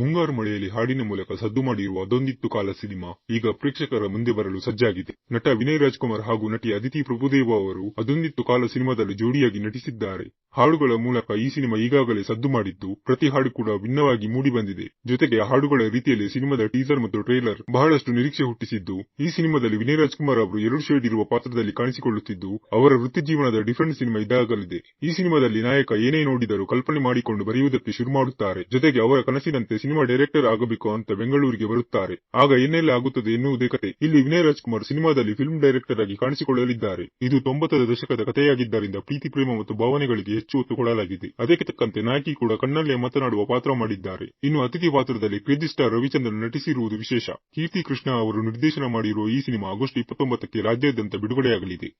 ಮುಂಗಾರು ಮಳೆಯಲ್ಲಿ ಹಾಡಿನ ಮೂಲಕ ಸದ್ದು ಮಾಡಿರುವ ಅದೊಂದಿತ್ತು ಕಾಲ ಸಿನಿಮಾ ಈಗ ಪ್ರೇಕ್ಷಕರ ಮುಂದೆ ಬರಲು ಸಜ್ಜಾಗಿದೆ. ನಟ ವಿನಯ್ ರಾಜ್ಕುಮಾರ್ ಹಾಗೂ ನಟಿ ಅದಿತಿ ಪ್ರಭುದೇವ ಅವರು ಅದೊಂದಿತ್ತು ಕಾಲ ಸಿನಿಮಾದಲ್ಲಿ ಜೋಡಿಯಾಗಿ ನಟಿಸಿದ್ದಾರೆ. ಹಾಡುಗಳ ಮೂಲಕ ಈ ಸಿನಿಮಾ ಈಗಾಗಲೇ ಸದ್ದು ಮಾಡಿದ್ದು ಪ್ರತಿ ಹಾಡು ಕೂಡ ಭಿನ್ನವಾಗಿ ಮೂಡಿ ಬಂದಿದೆ. ಜೊತೆಗೆ ಹಾಡುಗಳ ರೀತಿಯಲ್ಲಿ ಸಿನಿಮಾದ ಟೀಸರ್ ಮತ್ತು ಟ್ರೇಲರ್ ಬಹಳಷ್ಟು ನಿರೀಕ್ಷೆ ಹುಟ್ಟಿಸಿದ್ದು, ಈ ಸಿನಿಮಾದಲ್ಲಿ ವಿನಯ್ ರಾಜ್ಕುಮಾರ್ ಅವರು ಎರಡು ಶೇಡ್ ಇರುವ ಪಾತ್ರದಲ್ಲಿ ಕಾಣಿಸಿಕೊಳ್ಳುತ್ತಿದ್ದು, ಅವರ ವೃತ್ತಿ ಜೀವನದ ಡಿಫರೆಂಟ್ ಸಿನಿಮಾ ಇದಾಗಲಿದೆ. ಈ ಸಿನಿಮಾದಲ್ಲಿ ನಾಯಕ ಏನೇ ನೋಡಿದರೂ ಕಲ್ಪನೆ ಮಾಡಿಕೊಂಡು ಬರೆಯುವುದಕ್ಕೆ ಶುರು ಮಾಡುತ್ತಾರೆ. ಜೊತೆಗೆ ಅವರ ಕನಸಿನಂತೆ ಸಿನಿಮಾ ಡೈರೆಕ್ಟರ್ ಆಗಬೇಕು ಅಂತ ಬೆಂಗಳೂರಿಗೆ ಬರುತ್ತಾರೆ. ಆಗ ಏನೆಲ್ಲ ಆಗುತ್ತದೆ ಎನ್ನುವುದೇ ಕತೆ. ಇಲ್ಲಿ ವಿನಯ್ ರಾಜ್ಕುಮಾರ್ ಸಿನಿಮಾದಲ್ಲಿ ಫಿಲ್ಮ್ ಡೈರೆಕ್ಟರ್ ಆಗಿ ಕಾಣಿಸಿಕೊಳ್ಳಲಿದ್ದಾರೆ. ಇದು ತೊಂಬತ್ತರ ದಶಕದ ಕಥೆಯಾಗಿದ್ದರಿಂದ ಪ್ರೀತಿ, ಪ್ರೇಮ ಮತ್ತು ಭಾವನೆಗಳಿಗೆ ಹೆಚ್ಚು ಒತ್ತು ಕೊಡಲಾಗಿದೆ. ಅದಕ್ಕೆ ತಕ್ಕಂತೆ ನಾಯಕಿ ಕೂಡ ಕಣ್ಣಲ್ಲೇ ಮಾತನಾಡುವ ಪಾತ್ರ ಮಾಡಿದ್ದಾರೆ. ಇನ್ನು ಅತಿಥಿ ಪಾತ್ರದಲ್ಲಿ ಕ್ರೇಜಿ ಸ್ಟಾರ್ ರವಿಚಂದ್ರನ್ ನಟಿಸಿರುವುದು ವಿಶೇಷ. ಕೀರ್ತಿ ಕೃಷ್ಣ ಅವರು ನಿರ್ದೇಶನ ಮಾಡಿರುವ ಈ ಸಿನಿಮಾ ಆಗಸ್ಟ್ ಇಪ್ಪತ್ತೊಂಬತ್ತಕ್ಕೆ ರಾಜ್ಯಾದ್ಯಂತ ಬಿಡುಗಡೆಯಾಗಲಿದೆ.